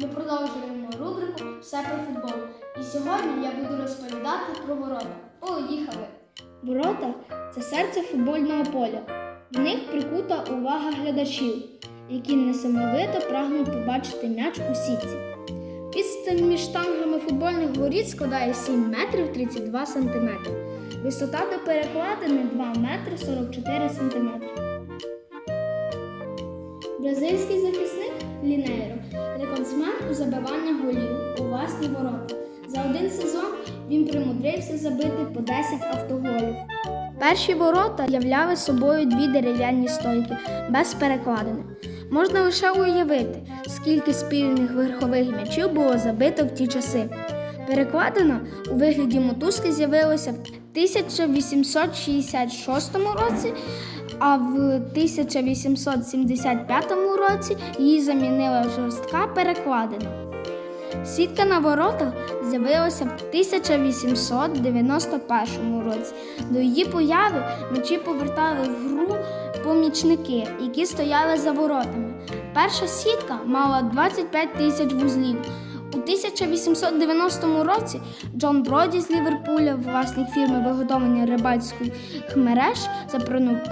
Ми продовжуємо рубрику Все про футбол. І сьогодні я буду розповідати про ворота. Поїхали! Ворота це серце футбольного поля. В них прикута увага глядачів, які несамовито прагнуть побачити м'яч у сітці. Відстань між штангами футбольних воріт складає 7 метрів 32 сантиметри. Висота до перекладини 2 метри 44 сантиметри. Бразильський захисник Лінейро рекордсмен у забиванні голів у власні ворота. За один сезон він примудрився забити по 10 автоголів. Перші ворота являли собою дві дерев'яні стойки без перекладини. Можна лише уявити, скільки спільних верхових м'ячів було забито в ті часи. Перекладина у вигляді мотузки з'явилася в 1866 році, а в 1875 році її замінила жорстка перекладина. Сітка на воротах з'явилася в 1891 році. До її появи м'ячі повертали в гру помічники, які стояли за воротами. Перша сітка мала 25 тисяч вузлів. У 1890 році Джон Броді з Ліверпуля, власник фірми виготовлення рибальських мереж,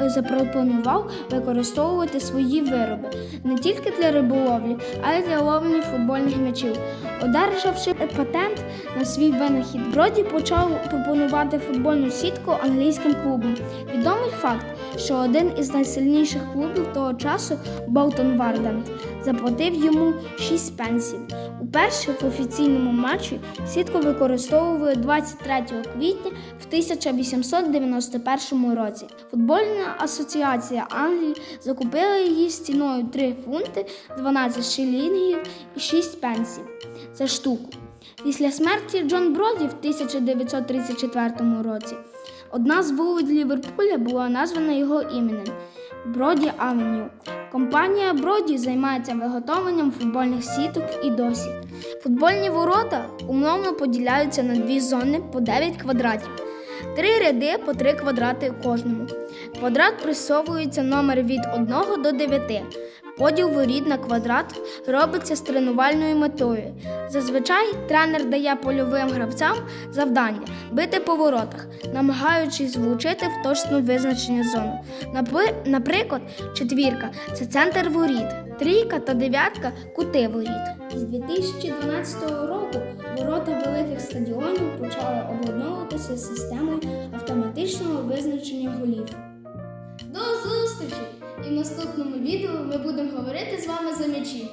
запропонував використовувати свої вироби не тільки для риболовлі, а й для ловлі футбольних м'ячів. Одержавши патент на свій винахід, Броді почав пропонувати футбольну сітку англійським клубам. Відомий факт, що один із найсильніших клубів того часу, Болтон Вардент, заплатив йому 6 пенсів. Уперше в офіційному матчі сітку використовували 23 квітня в 1891 році. Футбольна асоціація Англії закупила її з ціною 3 фунти 12 шилінгів і 6 пенсів за штуку. Після смерті Джон Броді в 1934 році одна з вулиць Ліверпуля була названа його іменем Броді Авеню. Компанія Броді займається виготовленням футбольних сіток і досі. Футбольні ворота умовно поділяються на дві зони по 9 квадратів. Три ряди по 3 квадрати кожному. Квадрат присовується номер від 1 до 9. Поділ воріт на квадрат робиться з тренувальною метою. Зазвичай тренер дає польовим гравцям завдання бити по воротах, намагаючись влучити в точно визначення зону. Напри- Наприклад, четвірка це центр воріт, трійка та дев'ятка кути воріт. З 2012 року Ворота великих стадіонів почали обладновуватися системою автоматичного визначення голів. До зустрічі! І в наступному відео ми будемо говорити з вами за м'ячі.